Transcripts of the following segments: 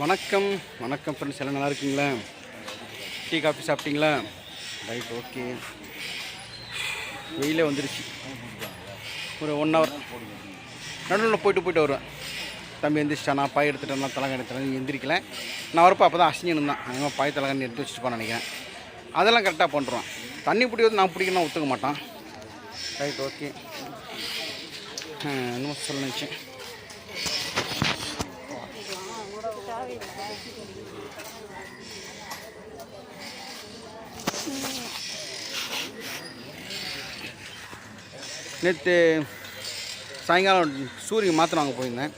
வணக்கம். வணக்கம் ஃப்ரெண்ட்ஸ் எல்லாம் நல்லா இருக்கீங்களா? டீ காஃபி சாப்பிட்டீங்களா? ரைட் ஓகே வெயிலே வந்துருச்சு. ஒரு ஒன் ஹவர் நடுவில் போயிட்டு போயிட்டு வருவேன். தம்பி எந்திரிச்சிட்டானா பாய் எடுத்துட்டேன்னா தலகாணி எடுத்துட்டேன் எந்திரிக்கல. நான் வரப்போ அப்போ தான் அசிஞ்சு தான் அவன் பாய் தலகாணி எடுத்து வச்சுட்டு போன்னு நினைக்கிறேன். அதெல்லாம் கரெக்டாக பண்ணுறான் தண்ணி பிடிக்கிறது நான் பிடிக்கணும் ஒத்துக்க மாட்டான். ரைட் ஓகே இன்னும் சொல்ல நினச்சேன். நேற்று சாயங்காலம் சூரியன் மாத்திரம் வாங்க போயிருந்தேன்.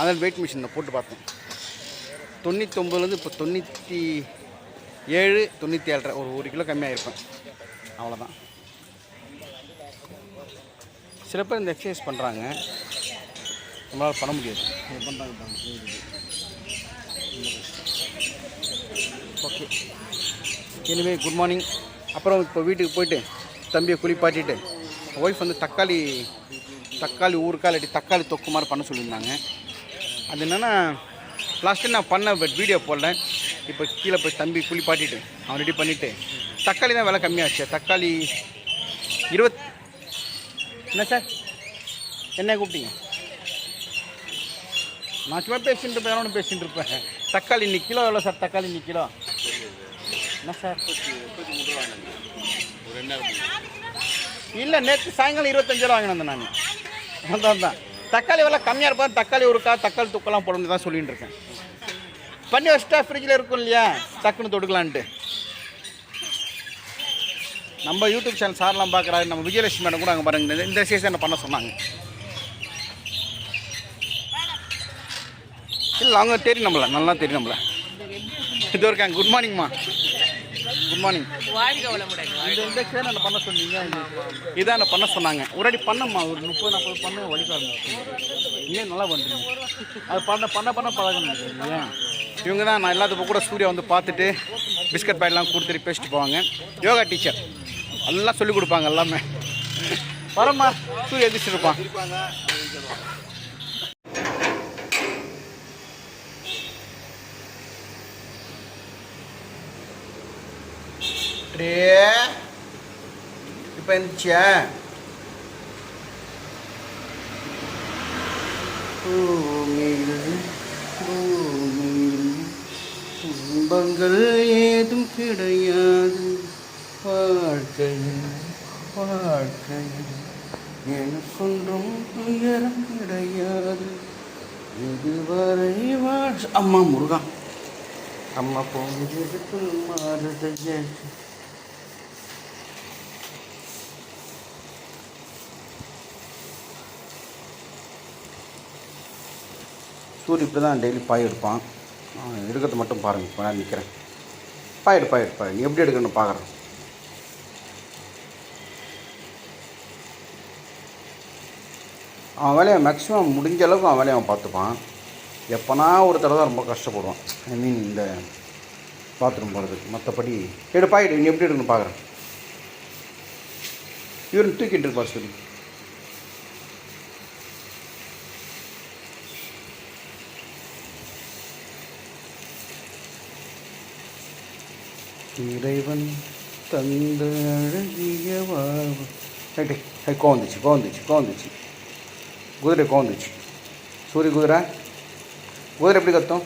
அதில் வெயிட் மிஷினில் போட்டு பார்த்தேன். தொண்ணூத்தொம்பதுலேருந்து இப்போ தொண்ணூற்றி ஏழு தொண்ணூற்றி ஏழரை ஒரு ஒரு கிலோ கம்மியாக இருப்பேன். அவ்வளோதான் சில பேர் இந்த எக்ஸசைஸ் பண்ணுறாங்க நம்மளால் பண்ண முடியாது. பண்ணுறாங்க ஓகே. எனிவே குட் மார்னிங் அப்புறம் இப்போ வீட்டுக்கு போயிட்டு தம்பியை குளிப்பாட்டிட்டு ஒய்ஃப் வந்து தக்காளி தக்காளி ஊருக்கா இல்லாட்டி தக்காளி தொக்கு மாதிரி பண்ண சொல்லியிருந்தாங்க. அது என்னென்னா லாஸ்ட்டு நான் பண்ண பட் வீடியோ போடல. இப்போ கீழே போய் தம்பி குளிப்பாட்டிட்டு அவன் ரெடி பண்ணிவிட்டு தக்காளி தான் விலை கம்மியாச்சு. தக்காளி இருபத் என்ன சார் என்ன கூப்பிட்டீங்க? நான் சும்மா பேசிகிட்டு இருப்பேன் எவனும் இருப்பேன். தக்காளி இன்னைக்கு கிலோ எவ்வளோ சார் தக்காளி இன்னைக்கு கிலோ? என்ன சார் இல்லை நேற்று சாயங்காலம் இருபத்தஞ்சு வாங்கினேன் நான். அதான் தான் தக்காளி விலை கம்மியாக இருப்பா தக்காளி ஒருக்கா தக்காளி துக்கெல்லாம் போடணும் தான் சொல்லிட்டு இருக்கேன். பண்ணி வச்சுட்டா ஃப்ரிட்ஜில் இருக்கும் இல்லையா? டக்குன்னு தொடுக்கலான்ட்டு. நம்ம யூடியூப் சேனல் சார்லாம் பார்க்குறாரு நம்ம விஜயலட்சுமி மேடம் கூட அங்கே பாருங்க. இந்த- இந்த பண்ண சொன்னாங்க. இல்லை அவங்க தெரியும் நம்மள. நல்லா தெரியும் நம்மள. இது இருக்காங்க குட் மார்னிங்மா குட் மார்னிங் இந்த சேனலில் பண்ண சொன்னீங்க? இதான் பண்ண சொன்னாங்க. ஒரு அடி பண்ணம்மா ஒரு முப்பது நாற்பது பண்ண வழிபாடு ஏன் நல்லா பண்ணுறீங்க. அது பண்ண பண்ண பண்ண பழகணும். இல்லையா இவங்க தான் நான் எல்லாத்துக்கும் கூட சூர்யா வந்து பார்த்துட்டு பிஸ்கட் பாயெல்லாம் கொடுத்துட்டு பேசிட்டு போவாங்க. யோகா டீச்சர் எல்லாம் சொல்லிக் கொடுப்பாங்க எல்லாமே. வரம்மா சூர்யா எதிர்த்து இருப்பான் இப்போ இருந்துச்சியா பூமியில் பூமியில் துன்பங்கள் ஏதும் கிடையாது. வாழ்க்கையில் வாழ்க்கையில் எனக்கொன்றும் துயரம் கிடையாது. இதுவரை வாழ் அம்மா முருகா. அம்மா போஞ்சதுக்கு மாறுதையே சூரிய இப்படி தான் டெய்லி பாய் எடுப்பான். எடுக்கிறது மட்டும் பாருங்கள் இப்போ நான் நிற்கிறேன் பாய் எடு பாய் எடு பாய். நீ எப்படி எடுக்கணும்னு பார்க்குறேன் அவன் வேலையை மேக்ஸிமம் முடிஞ்ச அளவுக்கு அவன் வேலையை அவன் பார்த்துப்பான். எப்போனா ஒரு தடவை தான் ரொம்ப கஷ்டப்படுவான் ஐ மீன் இந்த பாத்ரூம் போகிறதுக்கு மற்றபடி எடு எடு. நீ எப்படி எடுக்கணும்னு பார்க்குறேன் இவரு தூக்கிட்டு இருப்பார் சொல்லி. இறைவன் தந்த அழகிய வாழ்வு. ரைட்டு ஹை கோந்துச்சு கோந்துச்சு கோந்துச்சு குதிரை கோந்துச்சு சூரிய குதிரை? குதிரை எப்படி கத்தும்?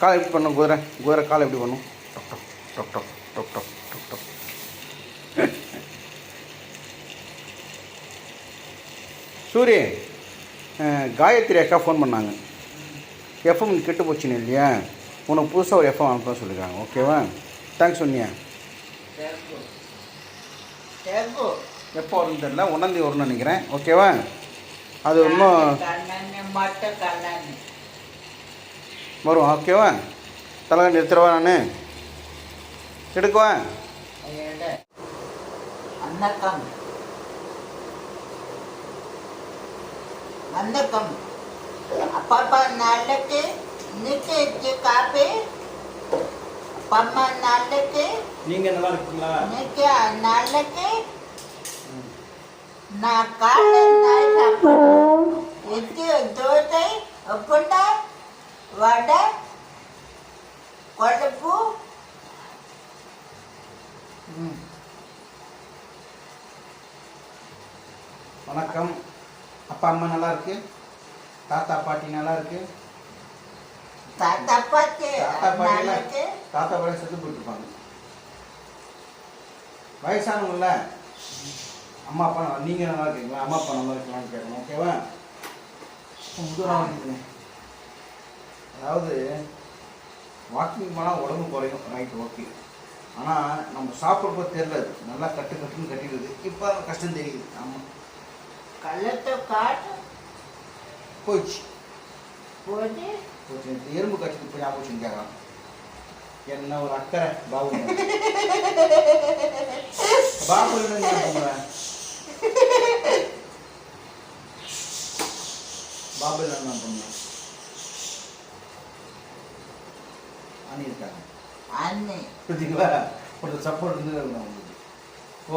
காலை எப்படி பண்ணும் குதிரை? குதிரை காலை எப்படி பண்ணும்? டொக் டொக் டொக் டொக் டொக் டொக் சூரிய காயத்ரி அக்கா ஃபோன் பண்ணாங்க. எஃப்எம் கெட்டு போச்சுன்னு இல்லையா? உனக்கு புதுசாக ஒரு எஃப்எம் அனுப்ப சொல்லியிருக்காங்க ஓகேவா தேங்க்ஸ் சொன்னியா எப்போ வரும்னு தெரியல. ஒன்றாந்தேதி வரும்னு நினைக்கிறேன். ஓகேவா அது இன்னும் வரும் ஓகேவா தலைகண்டி எடுத்துருவா நான். எடுக்குவா? வணக்கம் வணக்கம் அப்பப்பா நாளைக்கு இன்னைக்கு இருக்கு காப்பி அப்பா நாளைக்கு நீங்கள் நல்லா இருக்கீங்களா? இன்னைக்கு நாளைக்கு நான் காலை நாய் சாப்பிடுறேன் இது தோசை அப்படின்னா வடை கொழுப்பு வணக்கம். அப்பா அம்மா நல்லா இருக்கு? தாத்தா பாட்டி நல்லா இருக்கு? தாத்தா பாட்டி தாத்தா பாட்டி தாத்தா பாட்டி செத்து போயிட்டுருப்பாங்க. வயசானவங்கல்ல அம்மா அப்பா நீங்க நல்லா இருக்கீங்களா? அம்மா அப்பா நல்லா இருக்கலாம்னு கேட்கணும் ஓகேவா முதலாம். அதாவது வாக்கிங் போனால் உடம்பு குறையும் ரைட் ஓகே ஆனால் நம்ம சாப்பிட்றப்ப தெரியல அது. நல்லா கட்டு கட்டுன்னு கட்டிடுது. இப்போ கஷ்டம் தெரியுது. ஆமாம் கள்ளத்தை காட்டு. போட்டு போச்சு. இந்த எறும்பு கட்சிக்கு போய் ஞாபகம் கேட்கலாம் என்ன ஒரு அக்கறை பாபு. பாபு என்ன பாபு என்ன பண்ணுவேன் பண்ணியிருக்காங்க. அண்ணே. பார்த்தீங்களா ஒருத்தர் சப்போர்ட் இருந்து அவங்களுக்கு.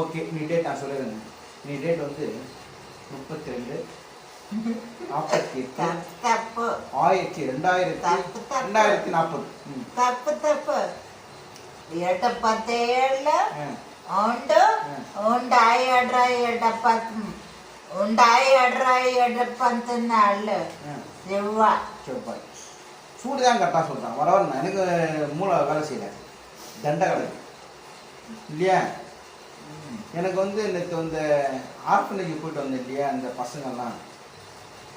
ஓகே நீ டேட் நான் சொல்லிடுறேன் நீ டேட் வந்து முப்பத்தி ரெண்டு நாற்பத்தி எட்டு தப்பு. ஆயிரத்தி ரெண்டாயிரத்தி ரெண்டாயிரத்தி நாற்பது. தப்பு தப்பு. എട്ടപ്പത്തേഴില് ഉണ്ട് ഉണ്ടായി എടായി എടപ്പത്ത് ഉണ്ടായി എടായി എടപ്പത്തിനാളില് ചൊവ്വ ചൊവ്വായി சூடு தான் கரெக்டாக சொல்கிறான் வர வரணும் எனக்கு மூளை வேலை செய்யல. தண்டை கிடக்கு இல்லையா? எனக்கு வந்து நேற்று வந்து ஆர்ஃபனேஜ் போயிட்டு வந்தேன் இல்லையா அந்த பசங்கள்லாம்.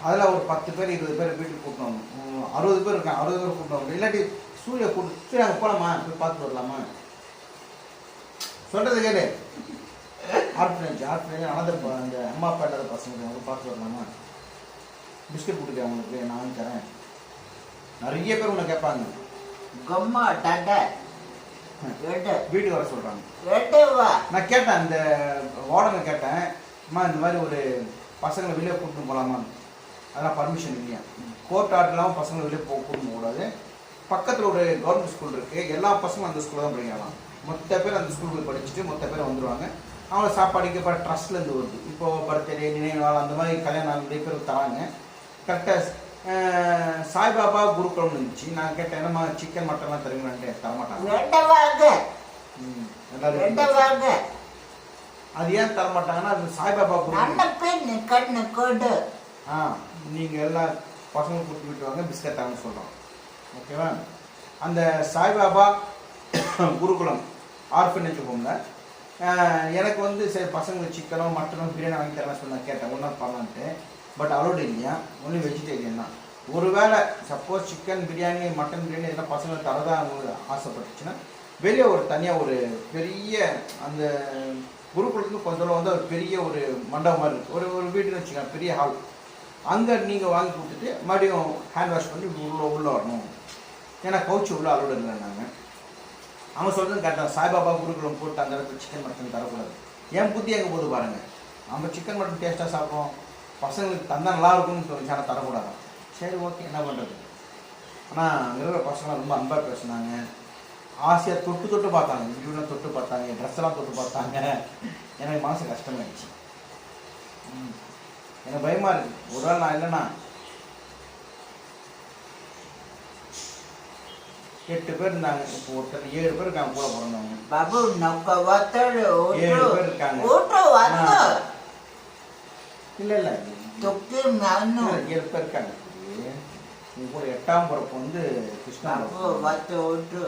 அதில் ஒரு பத்து பேர் இருபது பேர் வீட்டுக்கு கூட்டிட்டு வரணும் அறுபது பேர் இருக்கேன் அறுபது பேர் கூட்டிட்டு வரணும் இல்லாட்டி சூரிய கூப்பிட்டு சரி அங்கே போகலாமா போய் பார்த்துட்டு வரலாமா? சொல்கிறது கேளு. ஆர்ஃபனேஜ் ஆர்ஃபனேஜ் அனதர் அந்த அம்மா அப்பா இல்லாத பசங்க அவங்க பார்த்துட்டு வரலாமா? பிஸ்கட் கொடுத்துருக்கேன் அவங்களுக்கு நான் தரேன். நிறைய பேர் உன்னை கேட்பாங்க. கம்மா டாட்டா. வீட்டுக்கு வர சொல்கிறாங்க நான் கேட்டேன் அந்த ஓடனை கேட்டேன். அம்மா இந்த மாதிரி ஒரு பசங்களை வெளியே கூப்பிட்டு போகலாமா அதெல்லாம் பர்மிஷன் இல்லையா. கோர்ட் ஆர்டர்லாம் பசங்களை வெளியே போக கூப்பிட்டு கூடாது பக்கத்தில் ஒரு கவர்மெண்ட் ஸ்கூல் இருக்குது எல்லா பசங்களும் அந்த ஸ்கூலில் தான் படிக்கலாம் மொத்த பேர் அந்த ஸ்கூலுக்கு படிச்சுட்டு மொத்த பேர் வந்துடுவாங்க அவங்கள சாப்பாடுக்கு இப்போ ட்ரஸ்ட்லேருந்து வருது. இப்போது பர்த்டே நினைவு நாள் அந்த மாதிரி கல்யாணம் நிறைய பேர் தராங்க. கரெக்டாக சாய்பாபா குருகுலம் இருந்துச்சு. நான் கேட்டேன் என்னம்மா சிக்கன் மட்டன்லாம் தருவீங்களான்ட்டு தரமாட்டாங்க. வேண்டவாங்க அது ஏன் தரமாட்டாங்கன்னா அது சாய்பாபா குருகுலம் கண்ணு கோடு. ஆ நீங்கள் எல்லா பசங்களும் கொடுத்து விட்டு வாங்க பிஸ்கட் தரணும்னு சொல்கிறோம் ஓகேவா? அந்த சாய்பாபா குருகுலம் ஆர்ஃபனேஜ் ஹோமில் எனக்கு வந்து சரி பசங்களுக்கு சிக்கனோ மட்டனோ பிரியாணி வாங்கி தரலாம் சொன்ன கேட்டேன். ஒன்றா பண்ணலான்ட்டு பட் அலோடு இல்லையா? ஒன்லி வெஜிடேரியன் தான். ஒருவேளை suppose chicken biryani mutton biryani இதெல்லாம் பசங்களை தரதா அவங்க ஆசைப்பட்டுச்சுன்னா வெளியே ஒரு தனியாக ஒரு பெரிய அந்த குருகுலத்துக்கு கொஞ்சம் வந்து ஒரு பெரிய ஒரு மண்டபம் மாதிரி இருக்குது ஒரு ஒரு வீடுன்னு வச்சுக்கோங்க பெரிய ஹால் அங்கே நீங்கள் வாங்கி கொடுத்துட்டு மறுபடியும் ஹேண்ட் வாஷ் பண்ணி உள்ளே உள்ளே வரணும். ஏன்னா கவுச்சி உள்ளே அலோடு இல்லைன்னாங்க அவன் சொல்கிறது கரெக்டாக சாய்பாபா குருகுலம் போட்டு அந்த இடத்துல சிக்கன் மட்டன் தரக்கூடாது. என் புத்தி எங்கே போகுது பாருங்கள் நம்ம சிக்கன் மட்டன் டேஸ்ட்டாக சாப்பிட்றோம். பசங்களுக்கு தந்தால் நல்லா இருக்கும்னு சொல்லி ஆனால் தரக்கூடாது சரி ஓகே என்ன பண்ணுறது ஆனால் அங்கே இருக்கிற பசங்களாம் ரொம்ப அன்பாக பேசினாங்க. ஆசையாக தொட்டு தொட்டு பார்த்தாங்க. இன்டர்வியூலாம் தொட்டு பார்த்தாங்க ட்ரெஸ்ஸெல்லாம் தொட்டு பார்த்தாங்க. எனக்கு மனசு கஷ்டமாயிடுச்சு. எனக்கு பயமாக இருக்குது ஒரு நாள் நான் இல்லைன்னா எட்டு பேர் இருந்தாங்க. இப்போ ஒருத்தர் ஏழு பேர் இருக்காங்க கூட பிறந்தவங்க. பாபு நம்ம ஏழு பேர் இருக்காங்க. இல்லை இல்லை. தொக்கு இருப்ப இருக்காங்க. உங்க கூட எட்டாம் பிறப்பு வந்து கிருஷ்ணா பத்து ஒன்று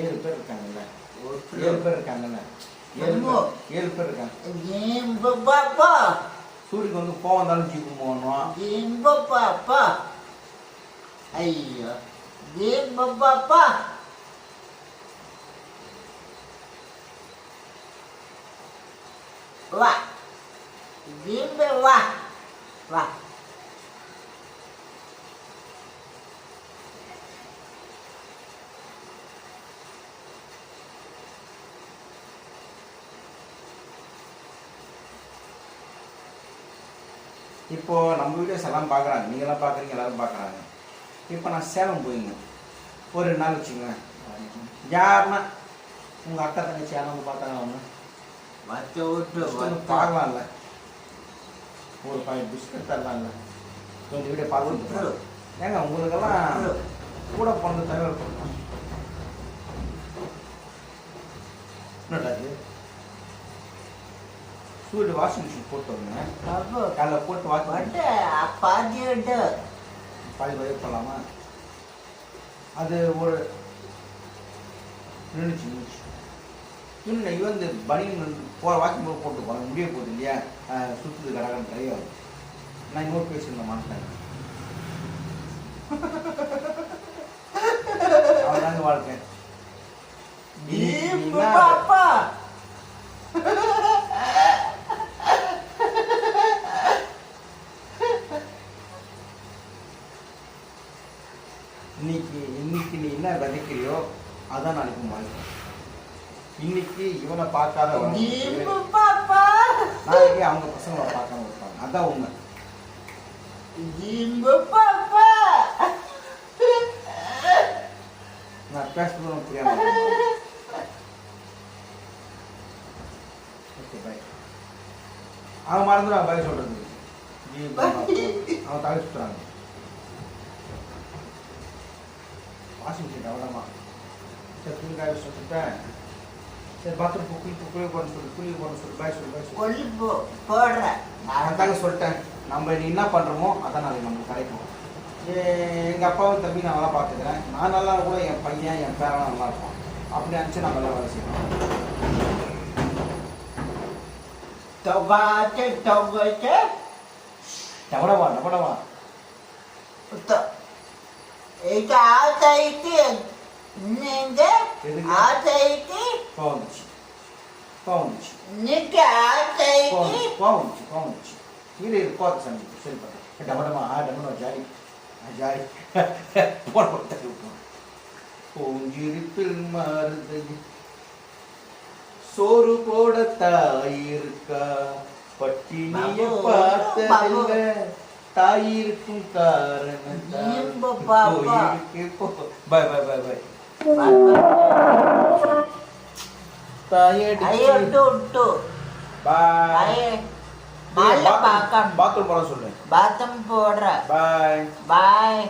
ஏழு பேர் இருக்காங்கல்ல. ஏழு பேர் இருக்காங்கல்ல. ஏழு ஏழு பேர் இருக்காங்க. சூரியக்கு வந்து போக வந்தாலும் ஜீப்பு போகணும் ஜீம்பப்பாப்பா ஐயோ. ஜீம்பப்பாப்பா வா. வீம்பே வா வா. இப்போது நம்ம வீடியோஸ் எல்லாம் பார்க்குறாங்க நீங்களாம் பார்க்குறீங்க எல்லோரும் பார்க்குறாங்க இப்போ நான் சேலம் போயிருந்தேன். ஒரு ரெண்டு நாள் வச்சுக்கோங்க. யாருன்னா உங்கள் அக்கா தங்கச்சி யாரும் வந்து பார்த்தாங்க அவங்க? பார்க்கலாம்ல. ஒரு பழைய பிஸ்கட் தரலாங்க கொஞ்சம் வீடியோ பார்த்து ஏங்க உங்களுக்கெல்லாம் கூட பண்ண தகவல் பண்ணலாம் என்னடா வாஷிங் மிஷின் போட்டு வரணுங்க காலைல போட்டு வாஷ் பண்ணிட்டு பாதி பாதி வயது பண்ணலாமா அது ஒரு நின்றுச்சு நின்றுச்சு இன்னும் இவன் இந்த பனியன் போகிற வாக்கிங் போது போட்டு போகிறேன் முடிய போகுது இல்லையா? கடகன் நிறைய வருது. நான் இன்னொரு பேசியிருந்தேன் மாட்டேன். அவதாங்க வாழ்க்கை. பாப்பா இன்னைக்கு இன்னைக்கு நீ என்ன விதைக்கிறியோ அதான் நாளைக்கு வாழ்க்கை இன்னைக்கு இவனை பார்க்காத நாளைக்கு அவங்க பசங்களை பார்க்காம இருப்பாங்க. அதான் உண்மை. நான் பேசுறது புரியாம அவன் மறந்துடுவான் பை சொல்றது. அவன் தலை சுற்றுறாங்க வாஷிங் மிஷின் அவ்வளோமா சரி துணி காய சுட்டுட்டேன் சரி பாத்ரூம் குளி குளி போட சொல்லு குளி போட சொல்லு பாய் சொல்லு பாய் சொல்லு. போடுறேன் நான் தாங்க சொல்லிட்டேன். நம்ம நீ என்ன பண்ணுறோமோ அதான் நாளைக்கு நமக்கு கிடைக்கும். எங்கள் அப்பாவும் தம்பி நான் நல்லா பார்த்துக்கிறேன். நான் நல்லா கூட என் பையன் என் பேரன் நல்லா இருப்பான். அப்படி நினச்சி நம்ம நல்லா வேலை செய்யணும். தொகாச்சு தொகாச்சு டபடவா டபடவா இது ஆசைக்கு நீங்க எதுக்கு? ஆசைக்கு கோவம் ஜாலி ஜாலி பூஞ்சிரிப்பில் மாறுது சோறு போட தாய் இருக்கா பட்டினிய பாபு, பார்த்ததில்ல தாய் இருக்கும் காரணம் பாய் பாய் பாய் பாத்ரூம் போடுற பாய் பாய்